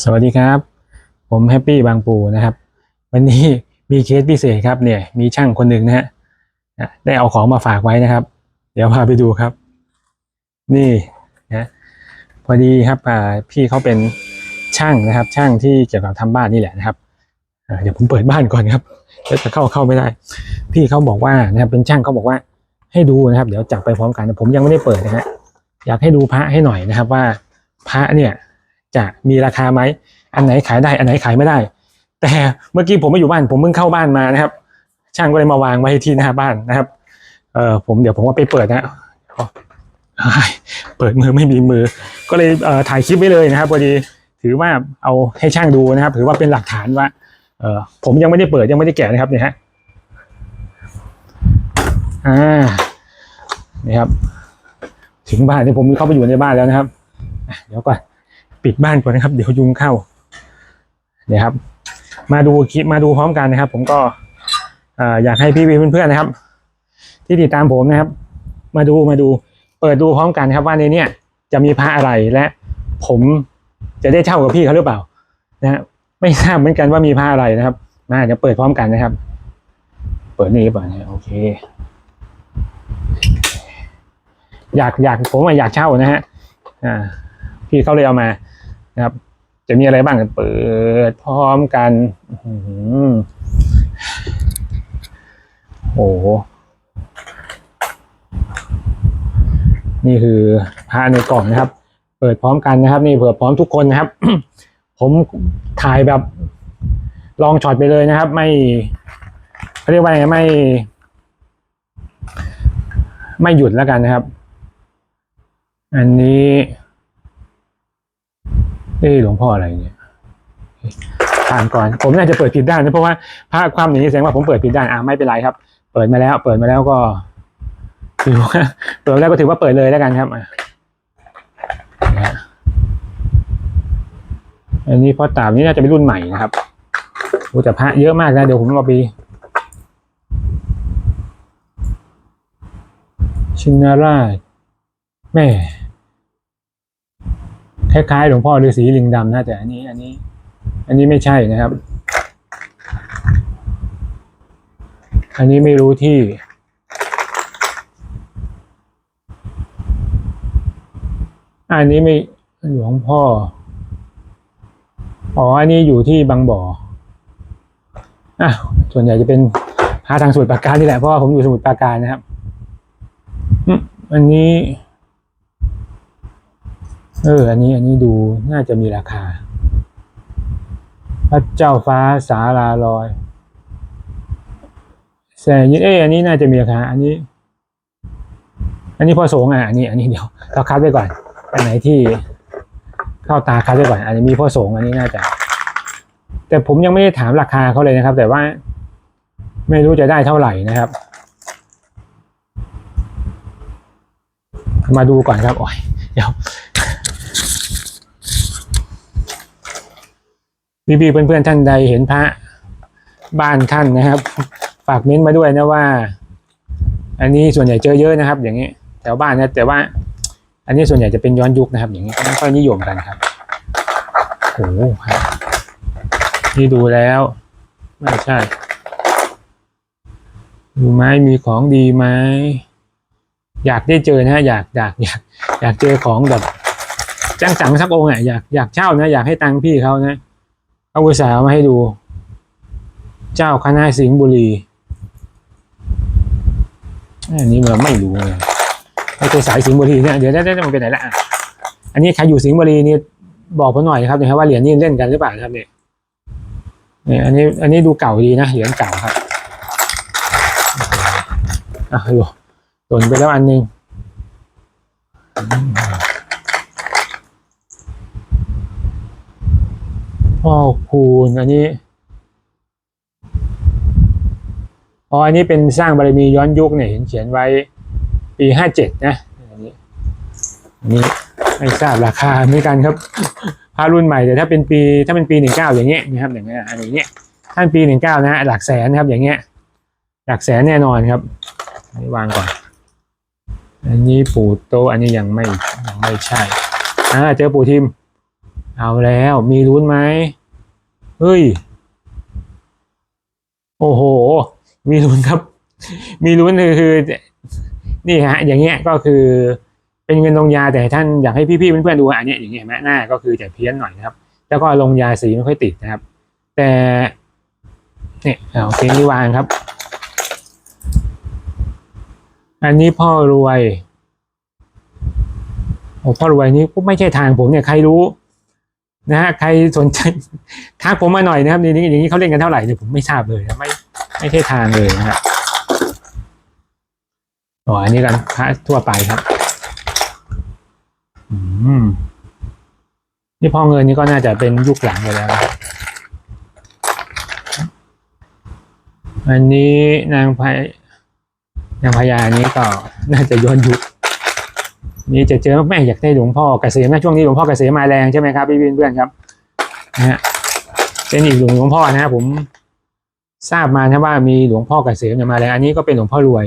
สวัสดีครับ ผมแฮปปี้บางปูนะครับ วันนี้มีเคสพิเศษครับเนี่ย มีช่างคนหนึ่งนะฮะได้เอาของมาฝากไว้นะครับ เดี๋ยวพาไปดูครับ นี่นะพอดีครับพี่เขาเป็นช่างนะครับ ช่างที่เกี่ยวกับทำบ้านนี่แหละนะครับเดี๋ยวผมเปิดบ้านก่อนครับเดี๋ยวจะเข้าเข้าไม่ได้ พี่เขาบอกว่านะครับ เป็นช่างเขาบอกว่า ให้ดูนะครับ เดี๋ยวจับไปพร้อมกันผมยังไม่ได้เปิดนะฮะอยากให้ดูพระให้หน่อยนะครับว่าพระเนี่ย จะมีราคาไหมอันไหนขายได้ อันไหนขายไม่ได้ แต่เมื่อกี้ผมไม่อยู่บ้านผมเพิ่งเข้าบ้านมานะครับ ช่างก็เลยมาวางไว้ที่หน้าบ้านนะครับเออผมเดี๋ยวผมว่าไปเปิดนะเปิดมือไม่มีมือ ก็เลยเอ่อถ่ายคลิปไว้เลยนะครับพอดีถือว่าเอาให้ช่างดูนะครับ ถือว่าเป็นหลักฐานว่าเออผมยังไม่ได้เปิดยังไม่ได้แกะนะครับเนี่ยฮะอ่านี่ครับ ถึงบ้านที่ผมเข้าไปอยู่ในบ้านแล้วนะครับเดี๋ยวก่อน ปิดบ้านก่อนนะครับ เดี๋ยวยุงเข้าเนี่ยครับ มาดูคลิปมาดูพร้อมกันนะครับ ผมก็ออยากให้พี่ๆเพื่อนๆนะครับ ที่ติดตามผมนะครับ มาดูมาดูเปิดดูพร้อมกันครับว่าในเนี้ยจะมีพระอะไรและผมจะได้เช่ากับพี่เขาหรือเปล่า นะฮะไม่ทราบเหมือนกันว่ามีพระอะไรนะครับมาเดี๋ยวเปิดพร้อมกันนะครับ เปิดนี่ก่อนนะโอเค อยากอยากผมอะอยากเช่านะฮะอ่าพี่เขาเลยเอามา นะครับ จะมีอะไรบ้างเปิดพร้อมกันโอ้โห นี่คือพระในกล่องนะครับ เปิดพร้อมกันนะครับ นี่เปิดพร้อมทุกคนนะครับ ผมถ่ายแบบลองช็อตไปเลยนะครับ ไม่เขาเรียกว่าไงไม่ ไม่หยุดแล้วกันนะครับ อันนี้ เอ้หลวงพ่ออะไรเนี่ยผ่านก่อน ผมน่าจะเปิดผิดด้านนะเพราะว่าพระความอย่างนี้แสดงว่าผมเปิดผิดด้านอะไม่เป็นไรครับ เปิดมาแล้ว เปิดมาแล้วก็ถือว่าเปิดมาแล้วก็ถือว่าเปิดเลยแล้วกันครับอันนี้พ่อตามนี่น่าจะเป็นรุ่นใหม่นะครับโอ้แต่พระเยอะมากนะเดี๋ยวผมเอาไปชินนาราชแม่ คล้ายๆหลวงพ่อฤาษีลิงดำนะแต่อันนี้ อันนี้ อันนี้ไม่ใช่นะครับ อันนี้ไม่รู้ที่ อันนี้ไม่หลวงพ่อ อ๋อ อันนี้อยู่ที่บางบ่ออะส่วนใหญ่จะเป็นพาทางสมุทรปราการนี่แหละเพราะว่าผมอยู่สมุทรปราการนะครับอันนี้ เออ อันนี้อันนี้ดูน่าจะมีราคา พระเจ้าฟ้าสาราลอยแสงยินเอ้อันนี้น่าจะมีราคา อันนี้ อันนี้พอสงฆ์อะ อันนี้ อันนี้เดี๋ยวเราคัดไว้ก่อน อันไหนที่เข้าตาคัดไว้ก่อน อันนี้มีพ่อสงฆ์อันนี้น่าจะ แต่ผมยังไม่ได้ถามราคาเขาเลยนะครับ แต่ว่าไม่รู้จะได้เท่าไหร่นะครับ มาดูก่อนครับ โอ้ยเดี๋ยว พี่พี่ๆเพื่อนๆท่านใดเห็นพระบ้านท่านนะครับ ฝากเม้นต์มาด้วยนะว่า อันนี้ส่วนใหญ่เจอเยอะนะครับ อย่างนี้แถวบ้านนะแต่ว่า อันนี้ส่วนใหญ่จะเป็นย้อนยุคนะครับ อย่างนี้ก็ไม่ค่อยนิยมกันครับโอ้โหนี่ดูแล้วไม่ใช่ดูไหมมีของดีไหมอยากได้เจอนะอยากอยากอยากอยากเจอของแบบจ้างสั่งสักองค์อะอยากอยากเช่านะ อยากให้ตังค์พี่เขานะ เอาอุตสาหมาให้ดู เจ้าคณะสิงห์บุรีอันนี้เราไม่รู้เลยไม่เคยสายสิงห์บุรีเนี่ยเดี๋ยวได้ได้มันเป็นไหนละอันนี้ใครอยู่สิงห์บุรีนี่บอกผมหน่อยครับนะครับว่าเหรียญนี่เล่นกันหรือเปล่าครับเนี่ยเนี่ยอันนี้อันนี้ดูเก่าดีนะเหรียญเก่าครับอะดูหล่นไปแล้วอันหนึง พ่อคูณอันนี้อ๋ออันนี้เป็นสร้างบารมีย้อนยุคเนี่ยเห็นเขียนไว้ปีห้าเจ็ดนะอันนี้อันนี้ไม่ทราบราคาเหมือนกันครับพารุ่นใหม่แต่ถ้าเป็นปีถ้าเป็นปีหนึ่งเก้าอย่างเงี้ยนะครับอย่างเงี้ยอันนี้เนี่ยถ้าเป็นปีหนึ่งเก้านะหลักแสนนะครับอย่างเงี้ยหลักแสนแน่นอนครับอันนี้วางก่อน อันนี้ปู่โตอันนี้ยังไม่ยังไม่ใช่อ่าเจอปู่ทิม เอาแล้วมีลุ้นไหมเฮ้ย โอ้โห มีลุ้นครับ มีลุ้นคือคือ นี่ฮะ อย่างเงี้ยก็คือ เป็นเงินลงยาแต่ท่านอยากให้พี่ๆเพื่อนๆดูอันเนี้ยอย่างเงี้ยเห็นไหมหน้าก็คือจะเพี้ยนหน่อยนะครับ แล้วก็ลงยาสีไม่ค่อยติดนะครับ แต่เนี่ยเอาโอเคนี่วางครับ อันนี้พ่อรวยโอ้พ่อรวยนี่ไม่ใช่ทางผมเนี่ยใครรู้ นะฮะใครสนใจทักผมมาหน่อยนะครับนี่นี่อย่างนี้เขาเล่นกันเท่าไหร่เนี่ยผมไม่ทราบเลยนะไม่ไม่ใช่ทางเลยนะครับอ๋ออันนี้กันพระทั่วไปครับ อืมนี่พอเงินนี่ก็น่าจะเป็นยุคหลังไปแล้วนะครับอันนี้นางพายนางพญานี้ก็น่าจะย้อนยุค นี่จะเจอแม่อยากได้หลวงพ่อเกษมนะช่วงนี้หลวงพ่อเกษมมาแรงใช่ไหมครับพี่เพื่อนๆครับนะฮะเป็นอีกหลวงหลวงพ่อนะครับผมทราบมานะว่ามีหลวงพ่อเกษมเสียมาแรงอันนี้ก็เป็นหลวงพ่อรวย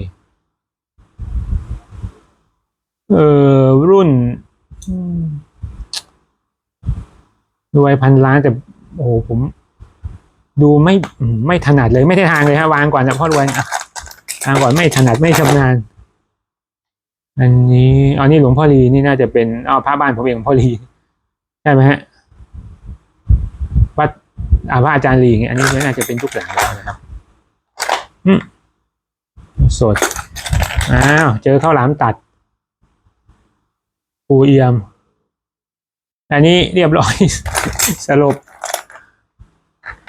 เออรุ่นรวยพันล้านแต่โอ้โหผม ดูไม่ไม่ถนัดเลยไม่ได้ทางเลยฮะวางก่อนนะพ่อรวยอะวางก่อนไม่ถนัดไม่ชำนาญ อันนี้อันนี้หลวงพ่อลีนี่น่าจะเป็นอ้าวพระบ้านผมเองหลวงพ่อลีใช่ไหมฮะวัดอาพระอาจารย์ลีอันนี้น่าจะเป็นยุคหลังแล้วนะครับอืมสดอ้าวเจอข้าวหลามตัดปูเอียม อันนี้เรียบร้อย สรุป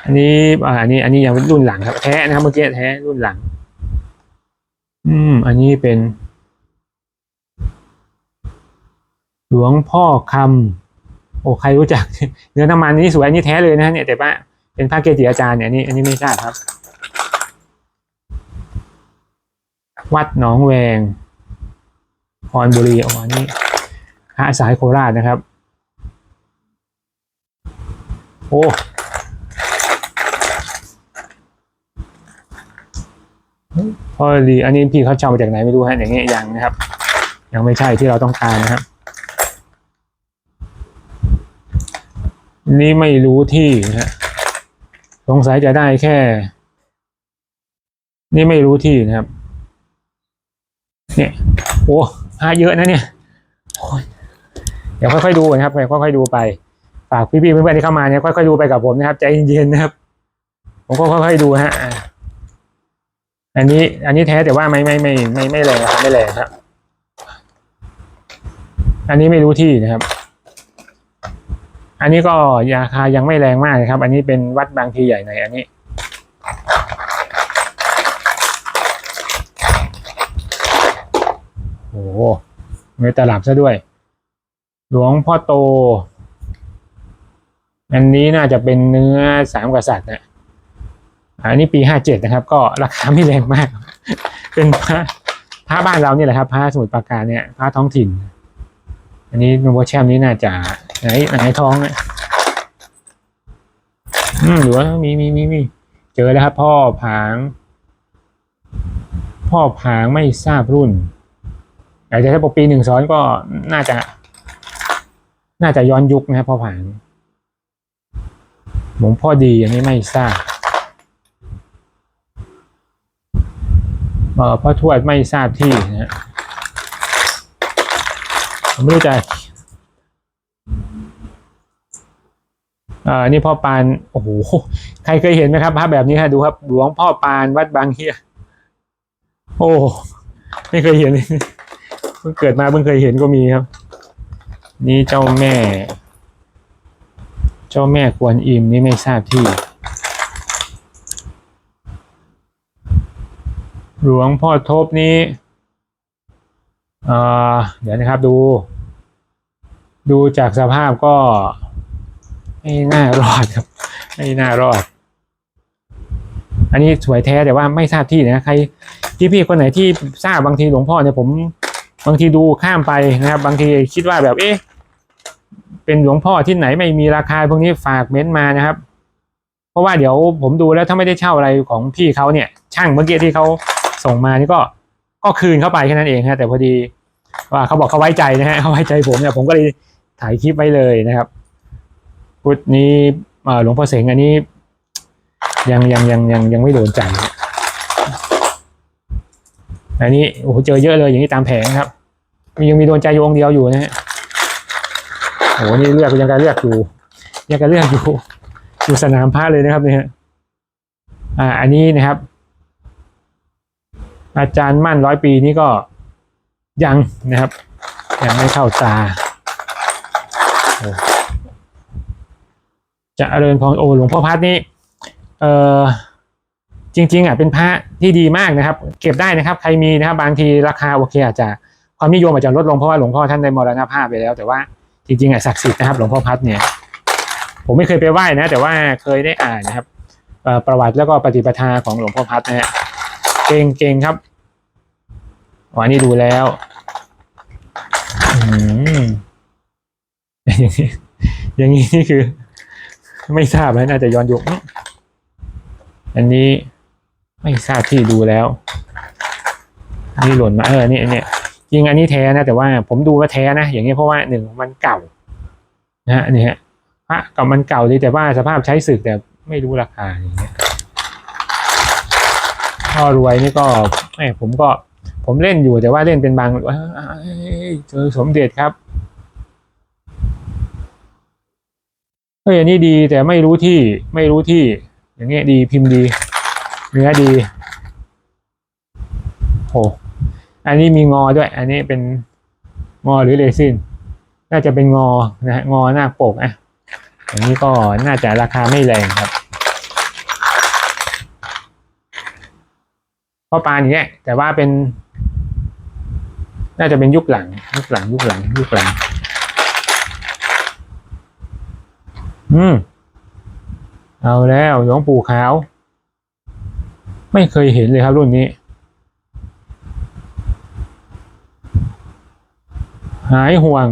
อันนี้อันนี้ อันนี้ยังรุ่นหลังครับแท้นะครับเมื่อกี้แท้รุ่นหลัง อืม อันนี้เป็น หลวงพ่อคำโอ้ใครรู้จัก เนื้อน้ำมันนี่สวยอันนี้แท้เลยนะฮะเนี่ยแต่ว่าเป็นพระเกจิอาจารย์เนี่ยนนี้อันนี้ไม่ทราบครับ วัดหนองแวงพรบุรีอ๋ออันนี้พระสายโคราชนะครับ โอ้พอดีอันนี้พี่เขาเช่ามาจากไหนไม่รู้ฮะอย่างเงี้ยยังนะครับ ยังไม่ใช่ที่เราต้องการนะครับ นี่ไม่รู้ที่นะฮะสงสัยจะได้แค่ นี่ไม่รู้ที่นะครับ เนี่ยโอ้พระเยอะนะเนี่ยอ้ยเดี๋ยวค่อยๆดูนะครับค่อยๆดูไปฝากพี่ๆเพื่อนๆที่เข้ามาเนี่ยค่อยๆดูไปกับผมนะครับใจเย็นๆนะครับ ผมก็ค่อยๆดูฮะอันนี้ อันนี้แท้แต่ว่าไม่ไม่ไม่ไม่ไม่แรงครับไม่แรงครับ อันนี้ไม่รู้ที่นะครับ อันนี้ก็ราคายังไม่แรงมากนะครับ อันนี้เป็นวัดบางพีใหญ่ในอันนี้ โอ้โหไม่ตลับซะด้วย หลวงพ่อโต อันนี้น่าจะเป็นเนื้อสามกษัตริย์นะอันนี้ปีห้าเจ็ดนะครับ ก็ราคาไม่แรงมาก เป็นพระพระบ้านเราเนี่ยแหละครับพระสมุทรปราการเนี่ยพระท้องถิ่น อันนี้นโวแชมนี้น่าจะ ไหนไหนทองเนี่ยอืมหรือว่ามีมีมีมีเจอแล้วครับ พ่อผาง พ่อผางไม่ทราบรุ่นอาจจะถ้าปีหนึ่งซ้อนก็น่าจะ น่าจะย้อนยุคนะครับพ่อผางหลวงพ่อดีอันนี้ไม่ทราบเออพ่อทวดไม่ทราบที่นะฮะผมไม่รู้จะ อ่านี่พ่อปานโอ้โหใครเคยเห็นไหมครับภาพแบบนี้ฮะดูครับ หลวงพ่อปานวัดบางเฮียโอ้ไม่เคยเห็นเพิ่งเกิดมาเพิ่งเคยเห็นก็มีครับ นี่เจ้าแม่ เจ้าแม่กวนอิมนี่ไม่ทราบที่ หลวงพ่อทบนี้เอ่เดี๋ยวนะครับดู ดูจากสภาพก็ ไม่น่ารอดครับ ไม่น่ารอด อันนี้สวยแท้แต่ว่าไม่ทราบที่นะใครพี่ๆคนไหนที่ทราบบางทีหลวงพ่อเนี่ยผม บางทีดูข้ามไปนะครับ บางทีคิดว่าแบบเอ๊ะเป็นหลวงพ่อที่ไหนไม่มีราคาพวกนี้ฝากเม้นมานะครับ เพราะว่าเดี๋ยวผมดูแล้วถ้าไม่ได้เช่าอะไรของพี่เขาเนี่ย ช่างเมื่อกี้ที่เขาส่งมานี่ก็ก็คืนเข้าไปแค่นั้นเองฮะแต่พอดีว่าเขาบอกเขาไว้ใจนะฮะเขาไว้ใจผมเนี่ยผมก็เลยถ่ายคลิปไว้เลยนะครับ พุทธนี้หลวงพ่อเสงอันนี้ ยังยังยังยังยังไม่โดนใจอันนี้โอ้โหเจอเยอะเลยอย่างนี้ตามแผงครับยังมีโดนใจอยู่องเดียวอยู่นะฮะโอ้โหนี่เลือกยังการเลือกอยู่ยังการเลือกอยู่อยู่สนามพระเลยนะครับเนี่ยอ่า อันนี้นะครับ อาจารย์มั่นร้อยปีนี้ก็ยังนะครับยังไม่เข้าตาโอ้ จะเริญพรโอหลวงพ่อพัดนี่เออจริงๆอะเป็นพระที่ดีมากนะครับ เก็บได้นะครับใครมีนะครับบางทีราคาโอเคอาจจะความนิยมอาจจะลดลงเพราะว่าหลวงพ่อท่านได้มรณภาพไปแล้ว แต่ว่าจริงๆอะศักดิ์สิทธิ์นะครับหลวงพ่อพัดเนี่ยผมไม่เคยไปไหว้นะ แต่ว่าเคยได้อ่านนะครับประวัติแล้วก็ปฏิปทาของหลวงพ่อพัดนะฮะเก่งเก่งครับวันนี้ดูแล้วอืมอย่างนี้อย่างนี้นี่คือ ไม่ทราบนะน่าจะย้อนยุคอันนี้ไม่ทราบที่ดูแล้ว นี่หล่นมาเออนี่เนี่ยจริงอันนี้แท้นะแต่ว่าผมดูว่าแท้นะอย่างนี้เพราะว่าหนึ่งมันเก่านะฮะนี่ฮะพระกับมันเก่าดีแต่ว่าสภาพใช้สึกแต่ไม่รู้ราคาอย่างเงี้ยพ่อรวยนี่ก็แหมผมก็ผมเล่นอยู่แต่ว่าเล่นเป็นบางเอ้ยเจอสมเด็จครับ เฮ้ยอันนี้ดีแต่ไม่รู้ที่ไม่รู้ที่ อย่างเงี้ยดีพิมพ์ดี เนื้อดีโหอันนี้มีงอด้วย อันนี้เป็นงอหรือเรซินน่าจะเป็นงอนะฮะงอหน้าปกอะอันนี้ก็น่าจะราคาไม่แรงครับพ่อปานอย่างเงี้ยแต่ว่าเป็น น่าจะเป็นยุคหลัง ยุคหลังยุคหลังยุคหลัง อืม เอาแล้วหลวงปู่ขาว ไม่เคยเห็นเลยครับรุ่นนี้ หายห่วง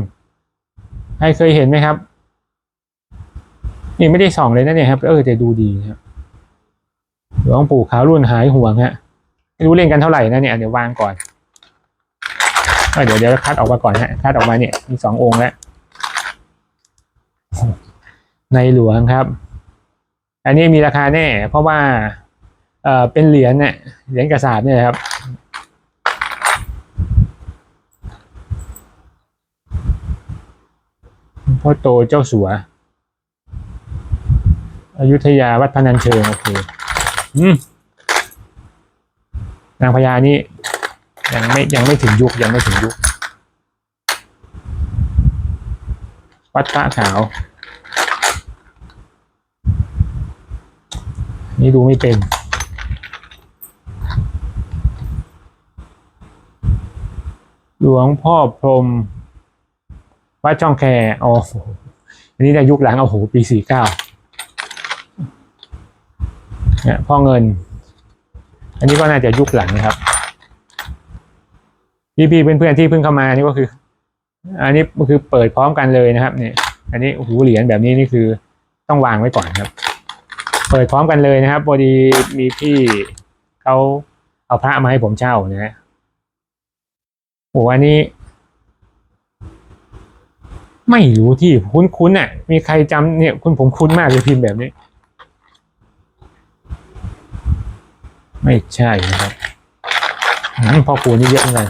ใครเคยเห็นไหมครับ นี่ไม่ได้ส่องเลยนะเนี่ยครับ เออแต่ดูดีนะครับหลวงปู่ขาวรุ่นหายห่วงฮะไม่รู้เล่นกันเท่าไหร่นะเนี่ยเดี๋ยววางก่อนเอเดี๋ยวเดี๋ยวคัดออกมาก่อนฮะคัดออกมาเนี่ยมีสององค์แล้ว ในหลวงครับ อันนี้มีราคาแน่ เพราะว่าเออเป็นเหรียญเนี่ยเหรียญกระสาบเนี่ยครับ พ่อโตเจ้าสัวอยุธยาวัดพนัญเชิง โอเคอืมนางพญานี่ยังไม่ยังไม่ถึงยุคยังไม่ถึงยุค วัดพระขาว นี่ดูไม่เป็นหลวงพ่อพรมวัดช่องแคอ๋อโหอันนี้ได้ยุคหลังเอาโหปีสี่เก้าเนี่ยพ่อเงิน อันนี้ก็น่าจะยุคหลังนะครับพี่พี่เพื่อนๆที่เพิ่งเข้ามานี่ก็คือ อันนี้ก็คือเปิดพร้อมกันเลยนะครับเนี่ยอันนี้โอ้โหเหรียญแบบนี้นี่คือต้องวางไว้ก่อนครับ เปิดพร้อมกันเลยนะครับพอดีมีพี่เขาเอาพระมาให้ผมเช่านะฮะโอ้อันนี้ ไม่รู้ที่คุ้นๆน่ะ มีใครจำเนี่ย คุณผมคุ้นมากเลยพิมพ์แบบนี้ ไม่ใช่นะครับพ่อครูนี่เยอะเลย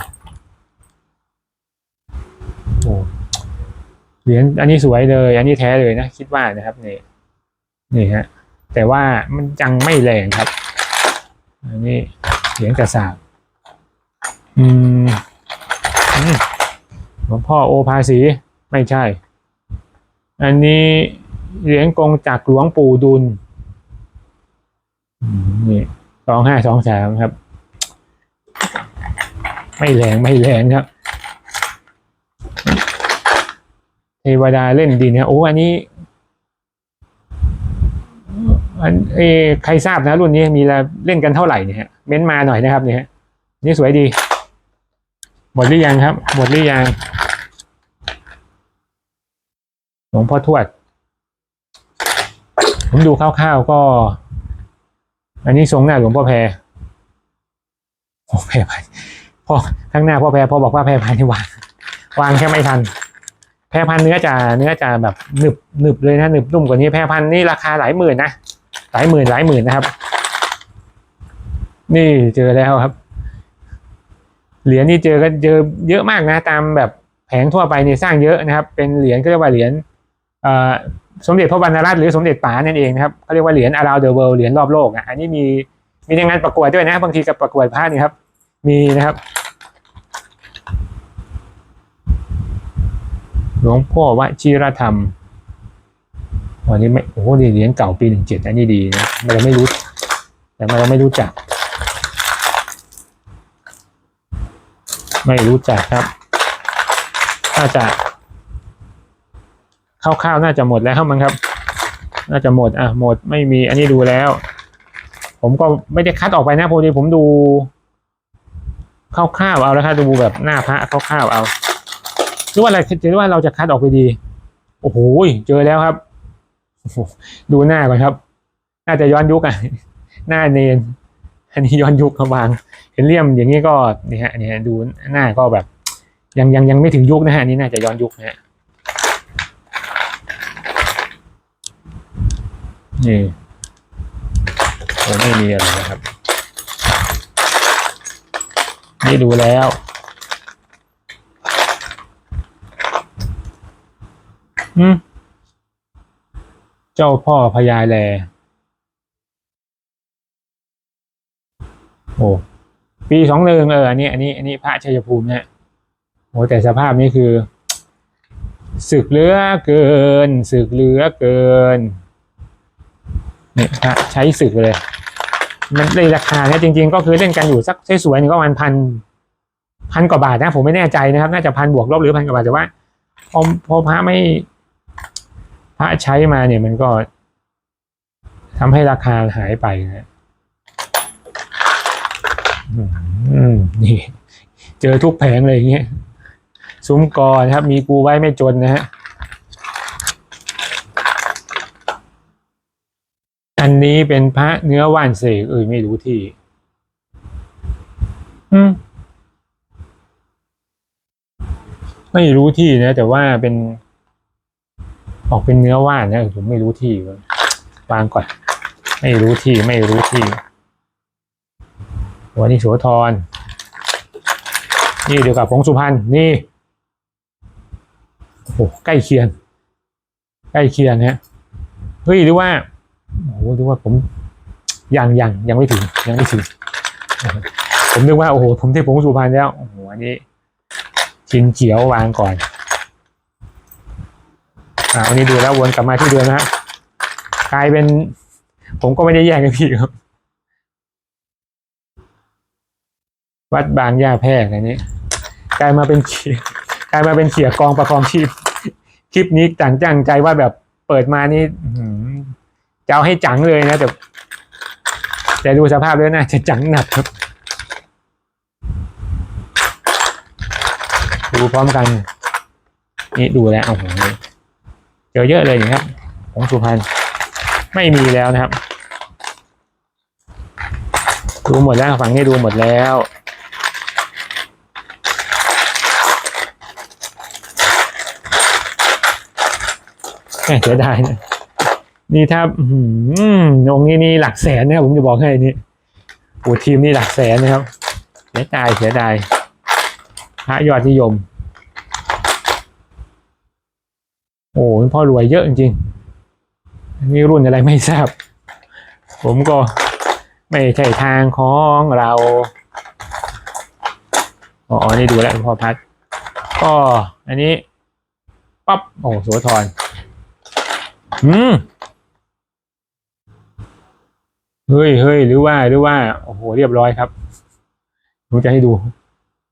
โอ้เหรียญอันนี้สวยเลย อันนี้แท้เลยนะ คิดว่านะครับนี่นี่ฮะ แต่ว่ามันยังไม่แรงครับ อันนี้เหรียญกระสาบอืมอืมหลวงพ่อโอภาสีไม่ใช่ อันนี้เหรียญกงจากหลวงปู่ดุลนี่สองห้าสองสามครับ ไม่แรงไม่แรงครับเทวดาเล่นดินเนี่ยโอ้อันนี้ เอใครทราบนะรุ่นนี้มีเล่นกันเท่าไหร่เนี่ยเม้นต์มาหน่อยนะครับเนี่ยนี่สวยดี หมดหรือยังครับ หมดหรือยังหลวงพ่อทวด ผมดูคร่าวๆก็ อันนี้ทรงหน้าหลวงพ่อแพรโอ้แพรไปพ่อข้างหน้าพ่อแพรพ่อบอกว่าแพรไปนี่วางวางแค่ไม่ทันแพรพันเนื้อจะเนื้อจะแบบหนึบหนึบเลยนะหนึบนุ่มกว่านี้แพรพันนี่ราคาหลายหมื่นนะ หลายหมื่นหลายหมื่นนะครับ นี่เจอแล้วครับ เหรียญนี่เจอกันเจอเยอะมากนะ ตามแบบแผงทั่วไปนี่สร้างเยอะนะครับ เป็นเหรียญก็เรียกว่าเหรียญสมเด็จพระบรรณรัตน์หรือสมเด็จป๋านั่นเองนะครับเขาเรียกว่าเหรียญ around the world เหรียญรอบโลกอะอันนี้มีมีในงานประกวดด้วยนะ บางทีกับประกวดพระนี่ครับ มีนะครับ หลวงพ่อวชิรธรรม วันนี้ไม่โอ้โหเหรียญเก่าปีหนึ่งเจ็ดอันนี้ดีนะเราไม่รู้ แต่เราไม่รู้จัก ไม่รู้จักครับ น่าจะคร่าวๆน่าจะหมดแล้วมั้งครับ น่าจะหมดอะหมดไม่มีอันนี้ดูแล้ว ผมก็ไม่ได้คัดออกไปนะพอดีผมดูคร่าวๆเอาแล้วครับดูแบบหน้าพระคร่าวๆเอาหรือว่าอะไรหรือว่าเราจะคัดออกไปดี โอ้โหเจอแล้วครับ ดูหน้าก่อนครับ น่าจะย้อนยุคอะ หน้าเนน อันนี้ย้อนยุคครับวางเห็นเลี่ยมอย่างนี้ก็นี่ฮะนี่ฮะดูหน้าก็แบบ ยังยังยังไม่ถึงยุคนะฮะนนี้น่าจะย้อนยุคนะฮะนี่โอ้ไม่มีอะไรนะครับ นี่ดูแล้วอืม เจ้าพ่อพญาแล โอ้ปีสองหนึ่งเอออันนี้อันนี้อันนี้พระชัยภูมิเนี่ยโอ้แต่สภาพนี้คือ สึกเลือเกิน สึกเลือเกินเนี่ยพระใช้สึกเลย มันในราคาเนี่ยจริง ๆ ก็คือเล่นกันอยู่สักสวยๆนึ่ก็ประมาณพันพันกว่าบาทนะ ผมไม่แน่ใจนะครับ น่าจะพันบวกลบหรือพันกว่าบาทแต่ว่าพอพอพระไม่ พระใช้มาเนี่ยมันก็ทำให้ราคาหายไปนะอนี่ เจอทุกแผงเลยอย่างเงี้ยซุ้มกอนะครับ มีกูไว้ไม่จนนะฮะอันนี้เป็นพระเนื้อว่านเสกเอ้ยไม่รู้ที่ อืมไม่รู้ที่นะ แต่ว่าเป็น ออกเป็นเนื้อว่านนะผมไม่รู้ที่วางก่อน ไม่รู้ที่ไม่รู้ที่วันนี้โสธรนี่เดียวกับผงสุพรรณนี่โอ้ใกล้เคียง ใกล้เคียงฮะเฮ้ยหรือว่าโอ้หรือว่าผมยังยังยังไม่ถึงยังไม่ถึงผมนึกว่าโอ้โหผมที่ผงสุพรรณแล้วโอ้โหอันนี้ชินเจียววางก่อน อ่าวันนี้ดูแล้ววนกลับมาที่เดิมนะฮะกลายเป็น ผมก็ไม่ได้แย่งกับพี่ครับ วัดบางย่าแพรกอันนี้ กลายมาเป็นเขียกลายมาเป็นเขียกองประคองชีพคลิปนี้จังจังใจว่าแบบเปิดมานี่อืจะเอาให้จังเลยนะแต่แต่ดูสภาพแล้วน่าจะจังหนักครับ ดูพร้อมกัน นี่ดูแล้วโอ้โห เจอเยอะเลยนี่ครับของสุพรรณไม่มีแล้วนะครับ ดูหมดแล้วฝั่งนี้ดูหมดแล้วเสียดายนะนี่ถ้าอื้อหือองค์นี้นี่หลักแสนนะครับผมจะบอกให้นี่โอ้ทีมนี่หลักแสนนะครับเสียดายเสียดายพระยอดนิยม โอ้พ่อรวยเยอะจริงๆนนี่รุ่นอะไรไม่ทราบ ผมก็ไม่ใช่ทางของเรา อ๋อ นี่ดูแล้วพ่อพัด ก็อันนี้ปั๊บ โอ้โสธรอืมเฮ้ยเฮ้ยหรือว่า หรือว่า โอ้โห เรียบร้อยครับ ผมจะให้ดู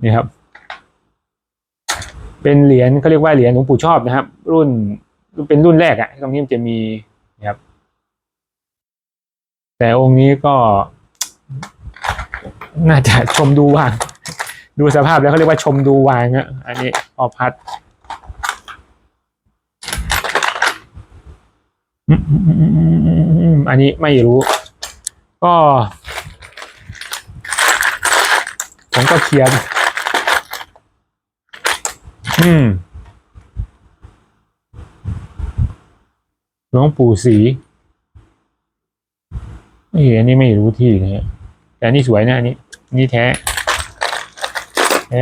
นี่ครับ เป็นเหรียญเขาเรียกว่าเหรียญหลวงปู่ชอบนะครับ รุ่นเป็นรุ่นแรกอะตรงนี้มันจะมีนะครับ แต่องค์นี้ก็น่าจะชมดูวาง ดูสภาพแล้วเขาเรียกว่าชมดูวางอะอันนี้พอพัดอันนี้ไม่รู้ ก็ ผมก็เคลียร์ อืมหลวงปู่ศรีเอ้ยอันนี้ไม่รู้ที่นะฮะแต่นนี้สวยนะอันนี้ นี่แท้แท้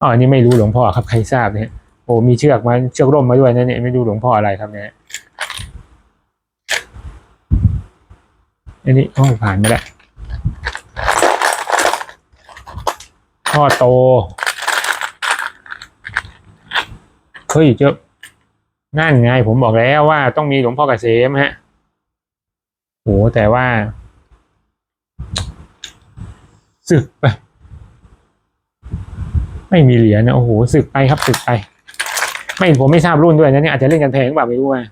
อ๋ออันนี้ไม่รู้หลวงพ่อครับใครทราบเนี่ยโอ้มีเชือกมาเชือกร่มมาด้วยนะเนี่ยไม่รู้หลวงพ่ออะไรครับเนี่ยอันนี้โอ้ผ่านมาแล้ว พ่อโต เฮ้ยเจอนั่นไงผมบอกแล้วว่าต้องมีหลวงพ่อเกษมฮะโหแต่ว่าสึกไป ไม่มีเหรียญนะโอ้โหสึกไปครับสึกไป ไม่ผมไม่ทราบรุ่นด้วยนะเนี่ยอาจจะเล่นกันแพงหรือเปล่าไม่รู้ว่า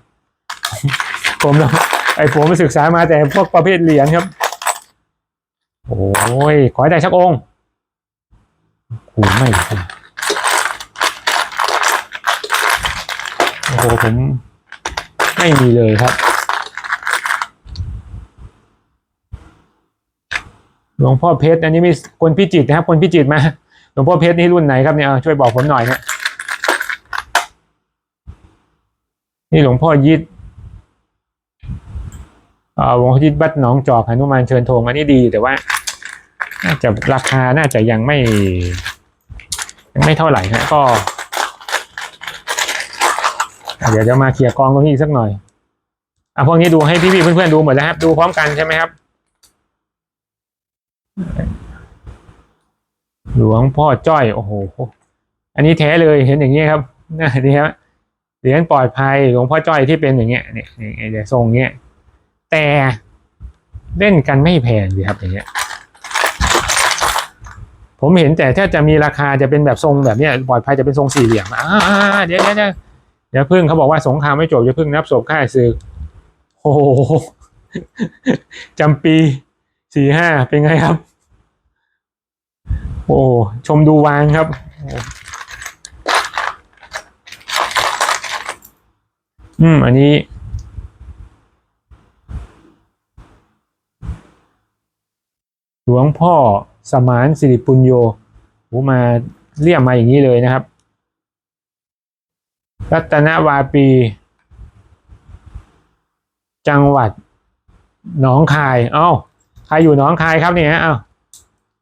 ผมเนาะไอผมไปศึกษามาแต่พวกประเภทเหรียญครับ โอ้ยขอให้ได้สักองค์ หไม่ครับโอ้โหผมไม่มีเลยครับหลวงพ่อเพชรอันนี้มีคนพิจิตนะครับ คนพิจิตมาหลวงพ่อเพชรนี่รุ่นไหนครับเนี่ยช่วยบอกผมหน่อยฮะนี่หลวงพ่อยิดอาหลวงพ่อยิดวัดหนองจอกหนุมานเชิญธงอันนี้ดีแต่ว่า น่าจะราคาน่าจะยังไม่ ไม่เท่าไหร่ฮะก็เดี๋ยวจะมาเคลียร์กองตรงนี้อีกสักหน่อยอะพวกนี้ดูให้พี่ๆเพื่อนๆดูหมดแล้วครับ ดูพร้อมกันใช่ไหมครับหลวงพ่อจ้อย โอ้โห อันนี้แท้เลยเห็นอย่างนี้ครับนี่ครับเหรียญปลอดภัยหลวงพ่อจ้อยที่เป็นอย่างเงี้ยเนี่ยเดี๋ยวทรงเงี้ยแต่เล่นกันไม่แพงดีครับอย่างเงี้ย ผมเห็นแต่ถ้าจะมีราคาจะเป็นแบบทรงแบบเนี้ยปลอดภัยจะเป็นทรงสี่เหลี่ยมอ่าเดี๋ยวเดี๋ยวเดี๋ยวอย่าพึ่งเขาบอกว่าสงครามไม่จบอย่าพึ่งนับศพค่าศึกโอ้โหจำปีสี่ห้าเป็นไงครับ โอ้ชมดูวางครับ อืม อันนี้หลวงพ่อ สมานสิริปุญโยโหมาเรียกมาอย่างนี้เลยนะครับ รัตนวาปี จังหวัดหนองคาย เอ้า ใครอยู่หนองคายครับเนี่ยเอ้า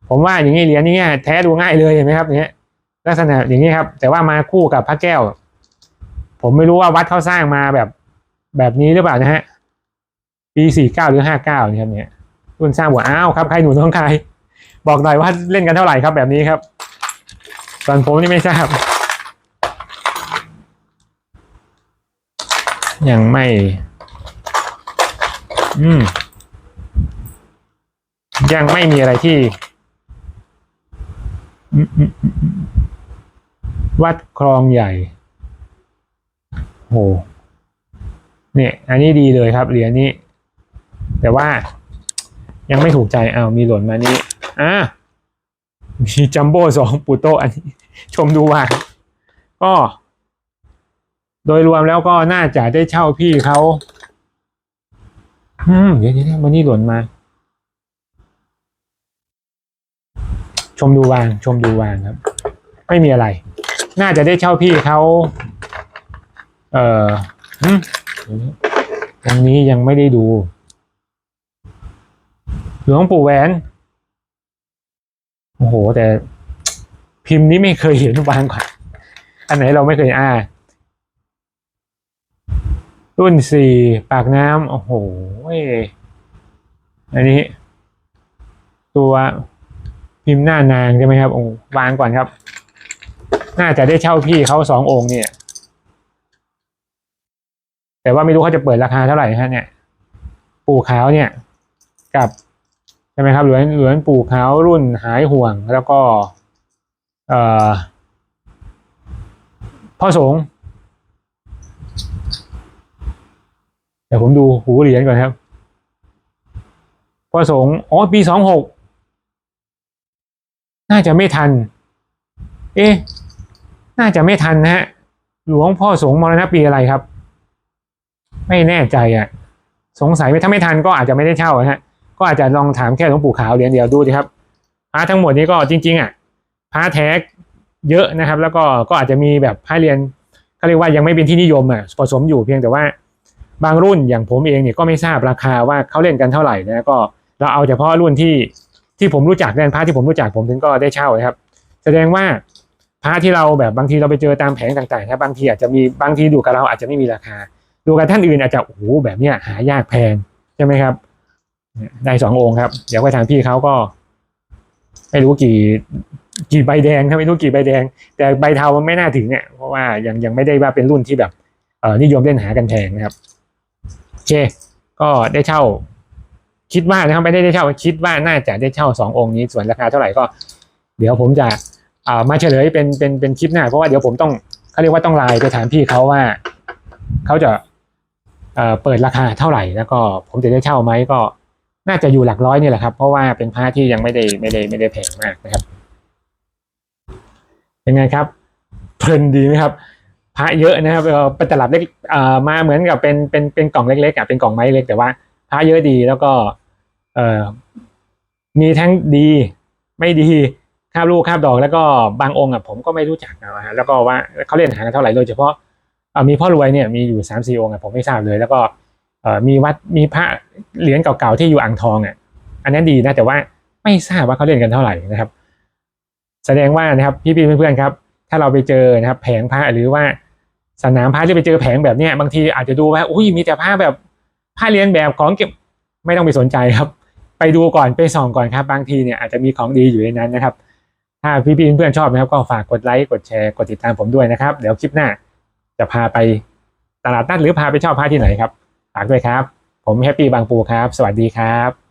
ผมว่าอย่างนี้เหรียญนี้แท้ดูง่ายเลยเห็นไหมครับเนี่ยลักษณะอย่างนี้ครับ แต่ว่ามาคู่กับพระแก้ว ผมไม่รู้ว่าวัดเขาสร้างมาแบบแบบนี้หรือเปล่านะฮะปีสี่เก้าหรือห้าเก้านี่ครับเนี่ยรุ่นสร้างหัวอ้าวครับใครหนูน้องคาย บอกหน่อยว่าเล่นกันเท่าไหร่ครับแบบนี้ครับส่วนผมนี่ไม่ทราบยังไม่ อืม ยังไม่มีอะไรที่ วัดคลองใหญ่ โห เนี่ย อันนี้ดีเลยครับเหรียญนี้ แต่ว่ายังไม่ถูกใจเอามีหล่นมานี้ อ่ามีจัมโบ้สองปูโตอันนี้ ชมดูว่า ก็ โดยรวมแล้วก็น่าจะได้เช่าพี่เขาอืมเดี๋ยวเดี๋ยววันนี้หล่นมา ชมดูวาง ชมดูวางครับ ไม่มีอะไร น่าจะได้เช่าพี่เขาเอ่ออืมตรงนี้ยังไม่ได้ดู หลวงปู่แหวน โอ้โห แต่พิมพ์นี้ไม่เคยเห็นวางก่อนอันไหนเราไม่เคยอ่า รุ่นสี่ปากน้ำโอ้โหอันนี้ ตัวพิมพ์หน้านางใช่ไหมครับโอ้วางก่อนครับ น่าจะได้เช่าพี่เขาสององค์เนี่ย แต่ว่าไม่รู้เขาจะเปิดราคาเท่าไหร่ฮะเนี่ย ปู่ขาวเนี่ย กับ ช่ไหมครับเหรียญเหรียญปู่ขาวรุ่นหายห่วง แล้วก็พ่อสงฆ์เดี๋ยวผมดูหูเหรียญก่อนครับ พ่อสงฆ์อ๋อปีสองหกน่าจะไม่ทัน เอ๊ะน่าจะไม่ทันนะฮะหลวงพ่อสงฆ์มรณะปีอะไรครับ ไม่แน่ใจอะ สงสัยไม่ถ้าไม่ทันก็อาจจะไม่ได้เช่านะฮะ ก็อาจจะลองถามแค่หลวงปู่ขาวเหรียญเดียวดูดิครับพระทั้งหมดนี้ก็จริง ๆอะพระแท้เยอะนะครับ แล้วก็ก็อาจจะมีแบบพระเรียนเขาเรียกว่ายังไม่เป็นที่นิยมอะผสมอยู่เพียงแต่ว่าบางรุ่นอย่างผมเองเนี่ยก็ไม่ทราบราคาว่าเขาเล่นกันเท่าไหร่นะก็เราเอาเฉพาะรุ่นที่ที่ผมรู้จักแดนพระที่ผมรู้จักผมถึงก็ได้เช่านะครับ แสดงว่าพระที่เราแบบบางทีเราไปเจอตามแผงต่างๆนะบางทีอาจจะมีบางทีดูกับเราอาจจะไม่มีราคา ดูกับท่านอื่นอาจจะโอ้โหแบบเนี้ยหายากแพงใช่ไหมครับ ได้สององค์ครับ เดี๋ยวไปทางพี่เขาก็ ไม่รู้กี่ กี่ใบแดงครับไม่รู้กี่ใบแดง แต่ใบเทามันไม่น่าถึงเนี่ยเพราะว่ายังยังไม่ได้ว่าเป็นรุ่นที่แบบเออนิยมเล่นหากันแพงนะครับโอเค ก็ได้เช่า คิดว่านะครับไม่ได้ได้เช่าคิดว่าน่าจะได้เช่าสององค์นี้ส่วนราคาเท่าไหร่ก็ เดี๋ยวผมจะอ่ามาเฉลยเป็นเป็นเป็นคลิปหน้าเพราะว่าเดี๋ยวผมต้องเขาเรียกว่าต้องไลน์ไปถามพี่เขาว่าเขาจะเอ่อเปิดราคาเท่าไหร่แล้วก็ผมจะได้เช่าไหมก็ น่าจะอยู่หลักร้อยนี่แหละครับ เพราะว่าเป็นผ้าที่ยังไม่ได้ไม่ได้ไม่ได้แพงมากนะครับยังไงครับเพลินดีไหมครับพระเยอะนะครับเป็นตลับเล็กเอ่อมาเหมือนกับเป็นเป็นเป็นกล่องเล็กๆอะเป็นกล่องไม้เล็กแต่ว่าพระเยอะดีแล้วก็เอ่อมีทั้งดีไม่ดีคาบลูกคาบดอกแล้วก็บางองค์อะผมก็ไม่รู้จักนะฮะแล้วก็ว่าเขาเล่นหากันเท่าไหร่โดยเฉพาะเอ่อมีพ่อรวยเนี่ยมีอยู่สามสี่องค์อะผมไม่ทราบเลย แล้วก็ มีวัดมีพระเหรียญเก่าๆที่อยู่อ่างทองอะ อันนั้นดีนะแต่ว่าไม่ทราบว่าเขาเล่นกันเท่าไหร่นะครับ แสดงว่านะครับพี่ๆเพื่อนๆครับ ถ้าเราไปเจอนะครับแผงพระหรือว่าสนามพระที่ไปเจอแผงแบบเนี้ยบางทีอาจจะดูว่าอุ้ยมีแต่ผ้าแบบผ้าเรียนแบบของเก็บไม่ต้องไปสนใจครับ ไปดูก่อนไปส่องก่อนครับ บางทีเนี่ยอาจจะมีของดีอยู่ในนั้นนะครับ ถ้าพี่ๆเพื่อนๆชอบนะครับ ก็ฝากกดไลค์กดแชร์กดติดตามผมด้วยนะครับ เดี๋ยวคลิปหน้าจะพาไปตลาดนัดหรือพาไปเช่าผ้าที่ไหนครับ ฝากด้วยครับ ผมแฮปปี้บางปูครับ สวัสดีครับ